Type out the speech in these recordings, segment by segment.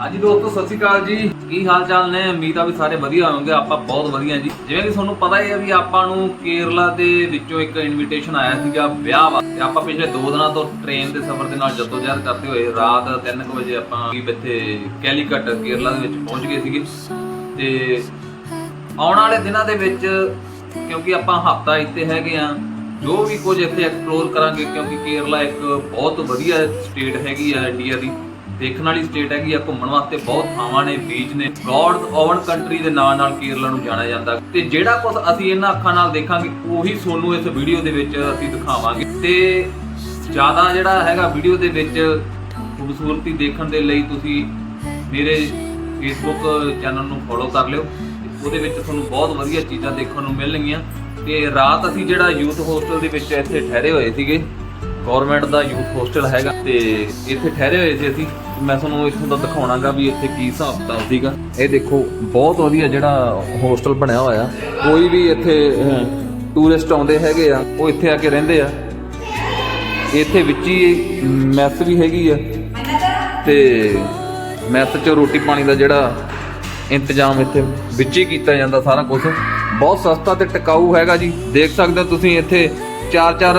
ਹਾਂਜੀ ਦੋਸਤੋ, ਸਤਿ ਸ਼੍ਰੀ ਅਕਾਲ ਜੀ। ਕੀ ਹਾਲ ਚਾਲ ਨੇ? ਉਮੀਦ ਆ ਵੀ ਸਾਰੇ ਵਧੀਆ ਹੋਣਗੇ ਆਪਾਂ ਬਹੁਤ ਵਧੀਆ ਜੀ। ਜਿਵੇਂ ਕਿ ਤੁਹਾਨੂੰ ਪਤਾ ਹੀ ਹੈ ਵੀ ਆਪਾਂ ਨੂੰ ਕੇਰਲਾ ਦੇ ਵਿੱਚੋਂ ਇੱਕ ਇਨਵੀਟੇਸ਼ਨ ਆਇਆ ਸੀਗਾ ਵਿਆਹ ਵਾ ਆਪਾਂ ਪਿਛਲੇ 2 ਦਿਨਾਂ ਤੋਂ ਟ੍ਰੇਨ ਦੇ ਸਫ਼ਰ ਦੇ ਨਾਲ ਜਦੋਜਹਿਦ ਕਰਦੇ ਹੋਏ ਰਾਤ 3:00 ਵਜੇ ਆਪਾਂ ਇੱਥੇ ਕੈਲੀਕਟ ਕੇਰਲਾ ਦੇ ਵਿੱਚ ਪਹੁੰਚ ਗਏ ਸੀਗੇ। ਤੇ ਆਉਣ ਵਾਲੇ ਦਿਨਾਂ ਦੇ ਵਿੱਚ ਕਿਉਂਕਿ ਆਪਾਂ ਹਫਤਾ ਇੱਥੇ ਹੈਗੇ ਆ ਜੋ ਵੀ ਕੁਝ ਇੱਥੇ ਐਕਸਪਲੋਰ ਕਰਾਂਗੇ ਕਿਉਂਕਿ ਕੇਰਲਾ ਇੱਕ ਬਹੁਤ ਵਧੀਆ ਸਟੇਟ ਹੈਗੀ ਆ ਇੰਡੀਆ ਦੀ। ਦੇਖਣ ਵਾਲੀ ਸਟੇਟ ਹੈਗੀ ਆ, ਘੁੰਮਣ ਵਾਸਤੇ ਬਹੁਤ ਥਾਵਾਂ ਨੇ ਬੀਚ ਨੇ। ਗੋਡ ਓਵਨ ਕੰਟਰੀ ਦੇ ਨਾਂ ਨਾਲ ਕੇਰਲਾ ਨੂੰ ਜਾਣਿਆ ਜਾਂਦਾ। ਤੇ ਜਿਹੜਾ ਕੁਝ ਅਸੀਂ ਇਹਨਾਂ ਅੱਖਾਂ ਨਾਲ ਦੇਖਾਂਗੇ, ਉਹੀ ਤੁਹਾਨੂੰ ਇਸ ਵੀਡੀਓ ਦੇ ਵਿੱਚ ਅਸੀਂ ਦਿਖਾਵਾਂਗੇ। ਤੇ ਜ਼ਿਆਦਾ ਜਿਹੜਾ ਹੈਗਾ ਵੀਡੀਓ ਦੇ ਵਿੱਚ ਖੂਬਸੂਰਤੀ ਦੇਖਣ ਦੇ ਲਈ ਤੁਸੀਂ ਮੇਰੇ ਫੇਸਬੁੱਕ ਚੈਨਲ ਨੂੰ ਫੋਲੋ ਕਰ ਲਿਓ। ਉਹਦੇ ਵਿੱਚ ਤੁਹਾਨੂੰ ਬਹੁਤ ਵਧੀਆ ਚੀਜ਼ਾਂ ਦੇਖਣ ਨੂੰ ਮਿਲਣਗੀਆਂ। ਤੇ ਰਾਤ ਅਸੀਂ ਜਿਹੜਾ ਯੂਥ ਹੋਸਟਲ ਦੇ ਵਿੱਚ ਇੱਥੇ ਠਹਿਰੇ ਹੋਏ ਸੀਗੇ ਗਵਰਨਮੈਂਟ ਦਾ ਯੂਥ ਹੋਸਟਲ ਹੈਗਾ। ਤੇ ਇੱਥੇ ਠਹਿਰੇ ਹੋਏ ਸੀ ਅਸੀਂ। ਮੈਂ ਤੁਹਾਨੂੰ ਇੱਥੋਂ ਦਾ ਦਿਖਾਉਣਾਗਾ ਵੀ ਇੱਥੇ ਕੀ ਹਿਸਾਬ ਕਿਤਾਬ ਸੀਗਾ। ਇਹ ਦੇਖੋ, ਬਹੁਤ ਵਧੀਆ ਜਿਹੜਾ ਹੋਸਟਲ ਬਣਿਆ ਹੋਇਆ। ਕੋਈ ਵੀ ਇੱਥੇ ਟੂਰਿਸਟ ਆਉਂਦੇ ਹੈਗੇ ਆ, ਉਹ ਇੱਥੇ ਆ ਕੇ ਰਹਿੰਦੇ ਆ। ਇੱਥੇ ਵਿੱਚ ਹੀ ਮੈਸ ਵੀ ਹੈਗੀ ਆ। ਤੇ ਮੈਸ 'ਚ ਰੋਟੀ ਪਾਣੀ ਦਾ ਜਿਹੜਾ ਇੰਤਜ਼ਾਮ ਇੱਥੇ ਵਿੱਚ ਹੀ ਕੀਤਾ ਜਾਂਦਾ ਸਾਰਾ ਕੁਝ ਬਹੁਤ ਸਸਤਾ ਤੇ ਟਿਕਾਊ ਹੈਗਾ ਜੀ। ਦੇਖ ਸਕਦੇ ਹੋ ਤੁਸੀਂ ਇੱਥੇ ਚਾਰ ਚਾਰ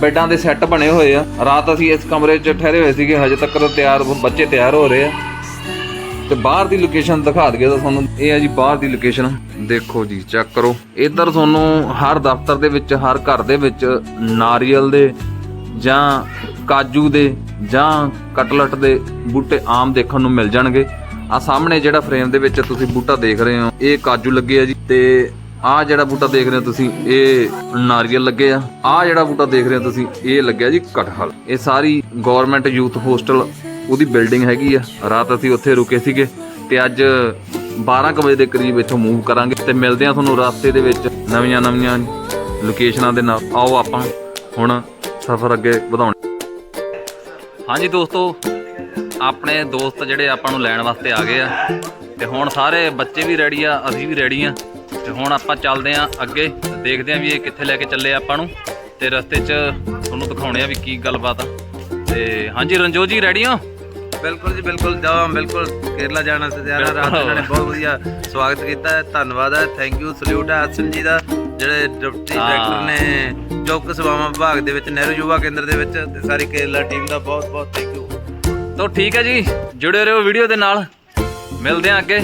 ਬੈੱਡਾਂ ਦੇ ਸੈੱਟ ਬਣੇ ਹੋਏ ਆ। ਰਾਤ ਅਸੀਂ ਇਸ ਕਮਰੇ 'ਚ ਠਹਿਰੇ ਹੋਏ ਸੀਗੇ, ਹਜੇ ਤੱਕ ਤਾਂ ਤਿਆਰ ਬੱਚੇ ਤਿਆਰ ਹੋ ਰਹੇ ਆ। ਤੇ ਬਾਹਰ ਦੀ ਲੋਕੇਸ਼ਨ ਦਿਖਾ ਦਈਏ ਤਾਂ ਤੁਹਾਨੂੰ, ਇਹ ਹੈ ਜੀ ਬਾਹਰ ਦੀ ਲੋਕੇਸ਼ਨ ਦੇਖੋ ਜੀ ਚੈੱਕ ਕਰੋ। ਇੱਧਰ ਤੁਹਾਨੂੰ ਹਰ ਦਫ਼ਤਰ ਦੇ ਵਿੱਚ, ਹਰ ਘਰ ਦੇ ਵਿੱਚ ਨਾਰੀਅਲ ਦੇ ਜਾਂ ਕਾਜੂ ਦੇ ਜਾਂ ਕਟਲਟ ਦੇ ਬੂਟੇ ਆਮ ਦੇਖਣ ਨੂੰ ਮਿਲ ਜਾਣਗੇ। ਆ ਸਾਹਮਣੇ ਜਿਹੜਾ ਫਰੇਮ ਦੇ ਵਿੱਚ ਤੁਸੀਂ ਬੂਟਾ ਦੇਖ ਰਹੇ ਹੋ, ਇਹ ਕਾਜੂ ਲੱਗੇ ਆ ਜੀ। ਤੇ ਆ ਜਿਹੜਾ ਬੂਟਾ ਦੇਖ ਰਹੇ ਹੋ ਤੁਸੀਂ, ਇਹ ਨਾਰੀਅਲ ਲੱਗੇ ਆ। ਆ ਜਿਹੜਾ ਬੂਟਾ ਦੇਖ ਰਹੇ ਹੋ ਤੁਸੀਂ, ਇਹ ਲੱਗਿਆ ਜੀ ਕਟਹਲ ਇਹ ਸਾਰੀ ਗਵਰਨਮੈਂਟ ਯੂਥ ਹੋਸਟਲ ਉਹਦੀ ਬਿਲਡਿੰਗ ਹੈਗੀ ਆ। ਰਾਤ ਅਸੀਂ ਉੱਥੇ ਰੁਕੇ ਸੀਗੇ ਤੇ ਅੱਜ 12 ਕੁ ਵਜੇ ਦੇ ਕਰੀਬ ਇੱਥੋਂ ਮੂਵ ਕਰਾਂਗੇ ਤੇ ਮਿਲਦੇ ਆ ਤੁਹਾਨੂੰ ਰਸਤੇ ਦੇ ਵਿੱਚ ਨਵੀਆਂ ਨਵੀਆਂ ਲੋਕੇਸ਼ਨਾਂ ਦੇ ਨਾਲ। ਆਓ ਆਪਾਂ ਹੁਣ ਸਫ਼ਰ ਅੱਗੇ ਵਧਾਉਣੇ। ਹਾਂਜੀ ਦੋਸਤੋ, ਆਪਣੇ ਦੋਸਤ ਜਿਹੜੇ ਆਪਾਂ ਨੂੰ ਲੈਣ ਵਾਸਤੇ ਆ ਗਏ ਆ। ਤੇ ਹੁਣ ਸਾਰੇ ਬੱਚੇ ਵੀ ਰੈਡੀ ਆ, ਅਸੀਂ ਵੀ ਰੈਡੀ ਆ। ਤੇ ਹੁਣ ਆਪਾਂ ਚੱਲਦੇ ਆ ਅੱਗੇ ਦੇਖਦੇ ਆ ਵੀ ਇਹ ਕਿੱਥੇ ਲੈ ਕੇ ਚੱਲੇ ਆਪਾਂ ਨੂੰ ਤੇ ਰਸਤੇ 'ਚ ਤੁਹਾਨੂੰ ਦਿਖਾਉਣੇ ਆ ਵੀ ਕੀ ਗੱਲਬਾਤ ਆ। ਤੇ ਹਾਂਜੀ ਰਣਜੋਤ ਜੀ ਰੈਡੀ ਹੋ? ਬਿਲਕੁਲ ਜੀ ਬਿਲਕੁਲ ਜਾਵਾਂ ਬਿਲਕੁਲ ਕੇਰਲਾ ਜਾਣ ਤਿਆਰ ਆ ਰਾਤ ਇਹਨਾਂ ਨੇ ਬਹੁਤ ਵਧੀਆ ਸਵਾਗਤ ਕੀਤਾ ਹੈ ਧੰਨਵਾਦ ਹੈ ਥੈਂਕ ਯੂ ਸਲੂਟ ਹੈ ਅਸਨ ਜੀ ਦਾ ਜਿਹੜੇ ਡਿਪਟੀ। ਡਾਇਰੈਕਟਰ ਨੇ ਚੌਕ ਸੇਵਾਵਾਂ ਵਿਭਾਗ ਦੇ ਵਿੱਚ ਨਹਿਰੂ ਯੁਵਾ ਕੇਂਦਰ ਦੇ ਵਿੱਚ ਤੇ ਸਾਰੀ ਕੇਰਲਾ ਟੀਮ ਦਾ ਬਹੁਤ ਬਹੁਤ ਥੈਂਕ ਯੂ ਤਾਂ ਠੀਕ ਹੈ ਜੀ ਜੁੜੇ ਰਹੋ ਵੀਡੀਓ ਦੇ ਨਾਲ ਮਿਲਦੇ ਆ ਅੱਗੇ।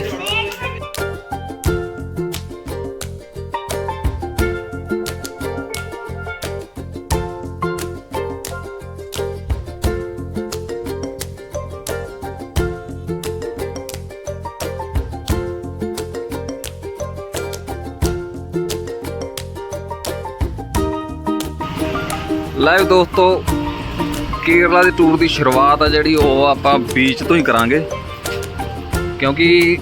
ਲਾਈਵ ਦੋਸਤੋ, ਕੇਰਲਾ ਦੇ ਟੂਰ ਦੀ ਸ਼ੁਰੂਆਤ ਆ ਜਿਹੜੀ, ਉਹ ਆਪਾਂ ਬੀਚ ਤੋਂ ਹੀ ਕਰਾਂਗੇ। ਕਿਉਂਕਿ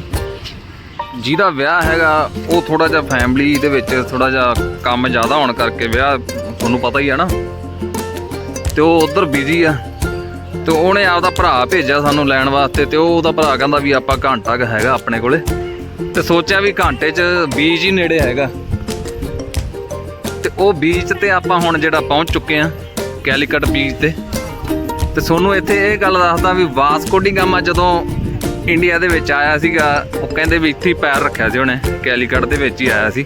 ਜਿਹਦਾ ਵਿਆਹ ਹੈਗਾ, ਉਹ ਥੋੜਾ ਜਿਹਾ ਫੈਮਿਲੀ ਦੇ ਵਿੱਚ ਥੋੜਾ ਜਿਹਾ ਕੰਮ ਜ਼ਿਆਦਾ ਹੋਣ ਕਰਕੇ ਵਿਆਹ ਤੁਹਾਨੂੰ ਪਤਾ ਹੀ ਹੈ ਨਾ। ਤੇ ਉਹ ਉਧਰ ਬਿਜ਼ੀ ਆ। ਤੇ ਉਹਨੇ ਆਪਦਾ ਭਰਾ ਭੇਜਿਆ ਸਾਨੂੰ ਲੈਣ ਵਾਸਤੇ, ਤੇ ਉਹ ਉਹਦਾ ਭਰਾ ਕਹਿੰਦਾ ਵੀ ਆਪਾਂ ਘੰਟਾ ਕੁ ਹੈਗਾ ਆਪਣੇ ਕੋਲੇ। ਤੇ ਸੋਚਿਆ ਵੀ ਘੰਟੇ 'ਚ ਬੀਜ ਹੀ ਨੇੜੇ ਹੈਗਾ। ਤੇ ਉਹ ਬੀਚ ਤੇ ਆਪਾਂ ਹੁਣ ਜਿਹੜਾ ਪਹੁੰਚ ਚੁੱਕੇ ਆ ਕੈਲੀਕਟ ਬੀਚ ਤੇ। ਤੇ ਤੁਹਾਨੂੰ ਇੱਥੇ ਇਹ ਗੱਲ ਦੱਸਦਾ ਵੀ ਵਾਸਕੋ ਡੀ ਗਾਮਾ ਜਦੋਂ ਇੰਡੀਆ ਦੇ ਵਿੱਚ ਆਇਆ ਸੀਗਾ, ਉਹ ਕਹਿੰਦੇ ਵੀ ਇੱਥੇ ਹੀ ਪੈਰ ਰੱਖਿਆ ਸੀ ਉਹਨੇ, ਕੈਲੀਕਟ ਦੇ ਵਿੱਚ ਹੀ ਆਇਆ ਸੀ।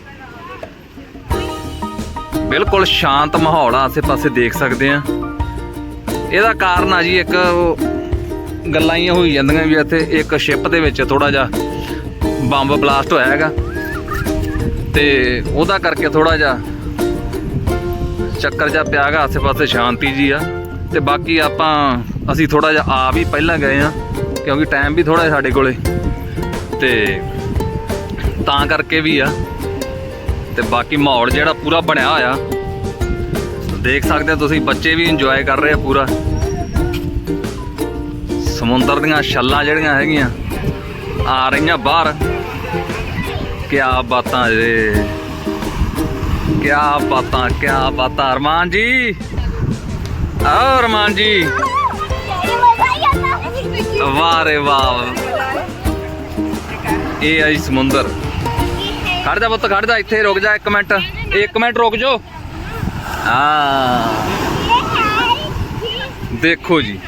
ਬਿਲਕੁਲ ਸ਼ਾਂਤ ਮਾਹੌਲ ਆ, ਆਸੇ-ਪਾਸੇ ਦੇਖ ਸਕਦੇ ਆ ਇਹਦਾ ਕਾਰਨ ਆ ਜੀ ਇੱਕ ਗੱਲਾਂ ਹੀ ਹੋਈ ਜਾਂਦੀਆਂ ਵੀ ਇੱਥੇ ਇੱਕ ਸ਼ਿਪ ਦੇ ਵਿੱਚ ਥੋੜਾ ਜਿਹਾ ਬੰਬ ਬਲਾਸਟ ਹੋਇਆ ਹੈਗਾ। ਤੇ ਉਹਦਾ ਕਰਕੇ ਥੋੜਾ ਜਿਹਾ ਚੱਕਰ ਜਾ ਪਿਆਗਾ ਆਸੇ-ਪਾਸੇ ਸ਼ਾਂਤੀ ਜੀ ਆ। ਤੇ ਬਾਕੀ ਆਪਾਂ, ਅਸੀਂ ਥੋੜਾ ਜਿਹਾ ਆ ਵੀ ਪਹਿਲਾਂ ਗਏ ਆ, ਕਿਉਂਕਿ ਟਾਈਮ ਵੀ ਥੋੜਾ ਸਾਡੇ ਕੋਲੇ। ਤੇ ਤਾਂ ਕਰਕੇ ਵੀ ਆ। ਤੇ ਬਾਕੀ ਮਾਹੌਲ ਜਿਹੜਾ ਪੂਰਾ ਬਣਿਆ ਹੋਇਆ, ਦੇਖ ਸਕਦੇ ਹੋ ਤੁਸੀਂ, ਬੱਚੇ ਵੀ ਇੰਜੋਏ ਕਰ ਰਹੇ ਆ ਪੂਰਾ। ਸਮੁੰਦਰ ਦੀਆਂ ਛੱਲਾਂ ਜਿਹੜੀਆਂ ਹੈਗੀਆਂ, ਆ ਰਹੀਆਂ ਬਾਹਰ। ਕਿਆ ਬਾਤਾਂ ਜੇ। ਕਿਆ ਬਾਤਾਂ ਕਿਆ ਬਾਤਾਂ, ਅਰਮਾਨ ਜੀ। ਆ ਅਰਮਾਨ ਜੀ। ਵਾਹ ਰੇ ਵਾਹ। ਇਹ ਆ ਸਮੁੰਦਰ। ਖੜ ਜਾ ਪੁੱਤ, ਖੜ ਜਾ, ਇੱਥੇ ਰੁਕ ਜਾ ਇੱਕ ਮਿੰਟ। ਇੱਕ ਮਿੰਟ ਰੁਕ ਜਾਓ। ਆ ਦੇਖੋ ਜੀ।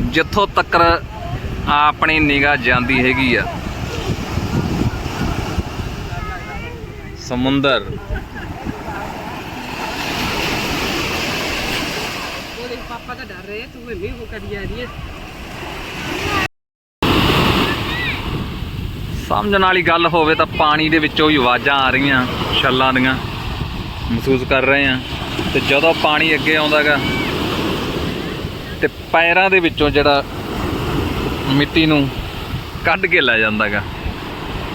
ਜਿੱਥੋਂ ਤੱਕ ਆਪਣੀ ਨਿਗਾਹ ਜਾਂਦੀ ਹੈਗੀ ਆ। ਸਮੁੰਦਰ। ਉਹ ਦੇਖ ਪਾਪਾ ਤਾਂ ਡਰ ਰਹੇ ਆ, ਤੂੰ ਇੰਨੀ ਉਹ ਕਰੀ ਜਾ ਰਹੀ ਹੈ। ਸਮਝਣ ਵਾਲੀ ਗੱਲ ਹੋਵੇ ਤਾਂ ਪਾਣੀ ਦੇ ਵਿੱਚੋਂ ਹੀ ਆਵਾਜ਼ਾਂ ਆ ਰਹੀਆਂ ਛੱਲਾਂ ਦੀਆਂ। ਮਹਿਸੂਸ ਕਰ ਰਹੇ ਆ ਤੇ ਜਦੋਂ ਪਾਣੀ ਅੱਗੇ ਆਉਂਦਾਗਾ ਤੇ ਪੈਰਾਂ ਦੇ ਵਿੱਚੋਂ ਜਿਹੜਾ ਮਿੱਟੀ ਨੂੰ ਕੱਢ ਕੇ ਲੈ ਜਾਂਦਾਗਾ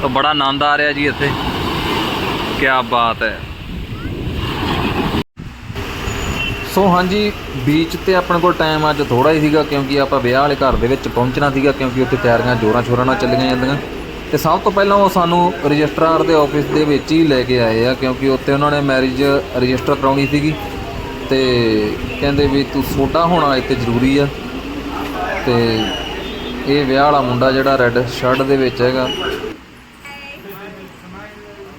ਤਾਂ ਬੜਾ ਆਨੰਦ ਆ ਰਿਹਾ ਜੀ ਇੱਥੇ। ਕੀ ਬਾਤ ਹੈ। ਸੋ ਹਾਂਜੀ ਬੀਚ ਤੇ ਆਪਣੇ ਕੋਲ ਟਾਈਮ ਅੱਜ ਥੋੜਾ ਹੀ ਸੀਗਾ ਕਿਉਂਕਿ ਆਪਾਂ ਵਿਆਹ ਵਾਲੇ ਘਰ ਦੇ ਵਿੱਚ ਪਹੁੰਚਣਾ ਸੀਗਾ ਕਿਉਂਕਿ ਉੱਥੇ ਤਿਆਰੀਆਂ ਜੋਰਾਂ ਸ਼ੋਰਾਂ ਨਾਲ ਚੱਲੀਆਂ ਜਾਂਦੀਆਂ। ਤੇ ਸਭ ਤੋਂ ਪਹਿਲਾਂ ਉਹ ਸਾਨੂੰ ਰਜਿਸਟਰਾਰ ਦੇ ਆਫਿਸ ਦੇ ਵਿੱਚ ਹੀ ਲੈ ਕੇ ਆਏ ਆ ਕਿਉਂਕਿ ਉੱਥੇ ਉਹਨਾਂ ਨੇ ਮੈਰਿਜ ਰਜਿਸਟਰ ਕਰਾਉਣੀ ਸੀਗੀ। ਤੇ ਕਹਿੰਦੇ ਵੀ ਤੂੰ ਸੋਡਾ ਹੋਣਾ ਇੱਥੇ ਜ਼ਰੂਰੀ ਆ। ਤੇ ਇਹ ਵਿਆਹ ਵਾਲਾ ਮੁੰਡਾ ਜਿਹੜਾ ਰੈੱਡ ਸ਼ਰਟ ਦੇ ਵਿੱਚ ਹੈਗਾ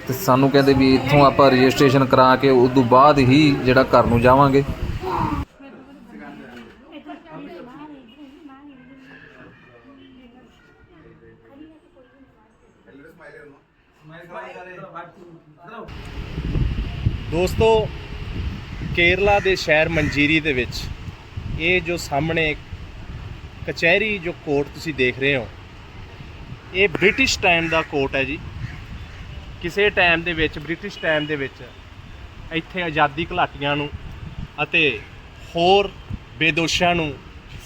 ਤੇ ਸਾਨੂੰ ਕਹਿੰਦੇ ਵੀ ਇੱਥੋਂ ਆਪਾਂ ਰਜਿਸਟ੍ਰੇਸ਼ਨ ਕਰਾ ਕੇ ਉਸ ਤੋਂ ਬਾਅਦ ਹੀ ਜਿਹੜਾ ਘਰ ਨੂੰ ਜਾਵਾਂਗੇ। ਦੋਸਤੋ, ਕੇਰਲਾ ਦੇ ਸ਼ਹਿਰ ਮੰਜੀਰੀ ਦੇ ਵਿੱਚ ਇਹ ਜੋ ਸਾਹਮਣੇ ਕਚਹਿਰੀ ਜੋ ਕੋਰਟ ਤੁਸੀਂ ਦੇਖ ਰਹੇ ਹੋ, ਇਹ ਬ੍ਰਿਟਿਸ਼ ਟਾਈਮ ਦਾ ਕੋਰਟ ਹੈ ਜੀ। ਕਿਸੇ ਟਾਈਮ ਦੇ ਵਿੱਚ ਬ੍ਰਿਟਿਸ਼ ਟਾਈਮ ਦੇ ਵਿੱਚ ਇੱਥੇ ਆਜ਼ਾਦੀ ਘੁਲਾਟੀਆਂ ਨੂੰ ਅਤੇ ਹੋਰ ਬੇਦੋਸ਼ਾਂ ਨੂੰ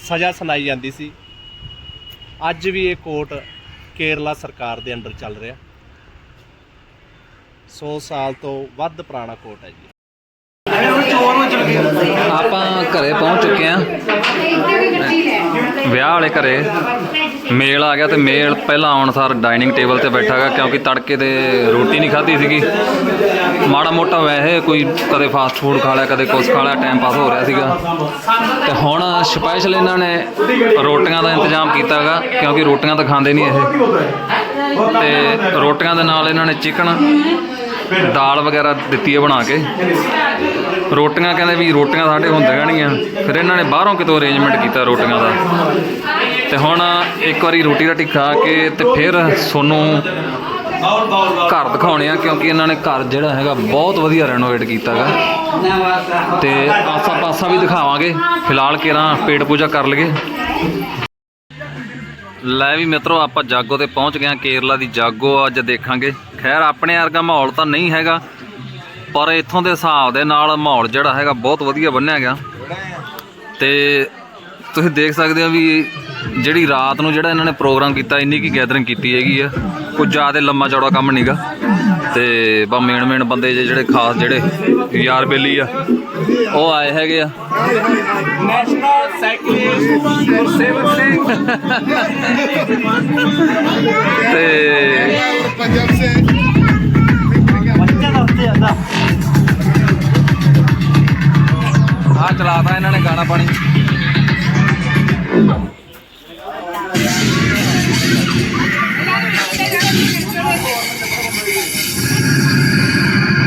ਸਜ਼ਾ ਸੁਣਾਈ ਜਾਂਦੀ ਸੀ। ਅੱਜ ਵੀ ਇਹ ਕੋਰਟ ਕੇਰਲਾ ਸਰਕਾਰ ਦੇ ਅੰਡਰ ਚੱਲ ਰਿਹਾ। 100 ਸਾਲ ਤੋਂ ਵੱਧ ਪੁਰਾਣਾ ਕੋਰਟ ਹੈ ਜੀ। ਆਪਾਂ ਘਰੇ ਪਹੁੰਚ ਚੁੱਕੇ ਆ ਵਿਆਹ ਵਾਲੇ ਘਰੇ ਮੇਲ ਆ ਗਿਆ ਤੇ ਮੇਲ ਪਹਿਲਾਂ ਆਉਣ ਸਾਰ ਡਾਈਨਿੰਗ ਟੇਬਲ ਤੇ ਬੈਠਾ ਗਾ ਕਿਉਂਕਿ ਤੜਕੇ ਤੇ ਰੋਟੀ ਨਹੀਂ ਖਾਧੀ ਸੀਗੀ। ਮਾੜਾ ਮੋਟਾ ਵੈਸੇ ਕੋਈ ਕਦੇ ਫਾਸਟ ਫੂਡ ਖਾ ਲਿਆ, ਕਦੇ ਕੁਛ ਖਾ ਲਿਆ ਟਾਈਮ ਪਾਸ ਹੋ ਰਿਹਾ ਸੀਗਾ। ਤੇ ਹੁਣ ਸਪੈਸ਼ਲ ਇਹਨਾਂ ਨੇ ਰੋਟੀਆਂ ਦਾ ਇੰਤਜ਼ਾਮ ਕੀਤਾਗਾ ਕਿਉਂਕਿ ਰੋਟੀਆਂ ਤਾਂ ਖਾਂਦੇ ਨਹੀਂ ਇਹ। ਤੇ ਰੋਟੀਆਂ ਦੇ ਨਾਲ ਇਹਨਾਂ ਨੇ ਚਿਕਨ ਦਾਲ ਵਗੈਰਾ ਦਿੱਤੀ ਹੈ ਬਣਾ ਕੇ। ਰੋਟੀਆਂ ਕਹਿੰਦੇ ਵੀ ਰੋਟੀਆਂ ਸਾਡੇ ਹੁੰਦੀਆਂ ਨਹੀਂ ਫਿਰ ਇਹਨਾਂ ਨੇ ਬਾਹਰੋਂ ਕਿਤੋਂ ਅਰੇਂਜਮੈਂਟ ਕੀਤਾ ਰੋਟੀਆਂ ਦਾ। ਤੇ ਹੁਣ ਇੱਕ ਵਾਰੀ ਰੋਟੀ ਰਾਟੀ ਖਾ ਕੇ ਤੇ ਫਿਰ ਸੋਨੂੰ ਘਰ ਦਿਖਾਉਣੇ ਆ, ਕਿਉਂਕਿ ਇਹਨਾਂ ਨੇ ਘਰ ਜਿਹੜਾ ਹੈਗਾ ਬਹੁਤ ਵਧੀਆ ਰੈਨੋਵੇਟ ਕੀਤਾ ਹੈਗਾ ਤੇ ਆਸਾ ਪਾਸਾ ਵੀ ਦਿਖਾਵਾਂਗੇ। ਫਿਲਹਾਲ ਕਿਰਾਂ ਪੇਟ ਪੂਜਾ ਕਰ ਲਈਏ। ਲੈ ਵੀ ਮਿੱਤਰੋ, ਆਪਾਂ ਜਾਗੋ ਤੇ ਪਹੁੰਚ ਗਏ ਹਾਂ, ਕੇਰਲਾ ਦੀ ਜਾਗੋ ਅੱਜ ਦੇਖਾਂਗੇ। ਖੈਰ, ਆਪਣੇ ਵਰਗਾ ਮਾਹੌਲ ਤਾਂ ਨਹੀਂ ਹੈਗਾ, ਪਰ ਇੱਥੋਂ ਦੇ ਹਿਸਾਬ ਦੇ ਨਾਲ ਮਾਹੌਲ ਜਿਹੜਾ ਹੈਗਾ ਬਹੁਤ ਵਧੀਆ ਬੰਨਿਆ ਗਿਆ। ਤੇ ਤੁਸੀਂ ਦੇਖ ਸਕਦੇ ਹੋ ਵੀ ਜਿਹੜੀ ਰਾਤ ਨੂੰ ਜਿਹੜਾ ਇਹਨਾਂ ਨੇ ਪ੍ਰੋਗਰਾਮ ਕੀਤਾ, ਇੰਨੀ ਕੀ ਗੈਦਰਿੰਗ ਕੀਤੀ ਹੈਗੀ ਆ ਕੁਝ ਜ਼ਿਆਦਾ ਲੰਮਾ ਚੌੜਾ ਕੰਮ ਨਹੀਂਗਾ ਤੇ ਬਾ ਮੇਨ ਮੇਨ ਬੰਦੇ ਜਿਹੜੇ ਖਾਸ ਜਿਹੜੇ ਯਾਰ ਬੇਲੀ ਆ ਉਹ ਆਏ ਹੈਗੇ ਆ। ਨੈਸ਼ਨਲ ਸਾਈਕਲਿਸਟ ਗੁਰਸੇਵਕ ਤੇ ਆ ਚਲਾਤਾ ਇਹਨਾਂ ਨੇ ਗਾਣਾ ਪਾਣੀ।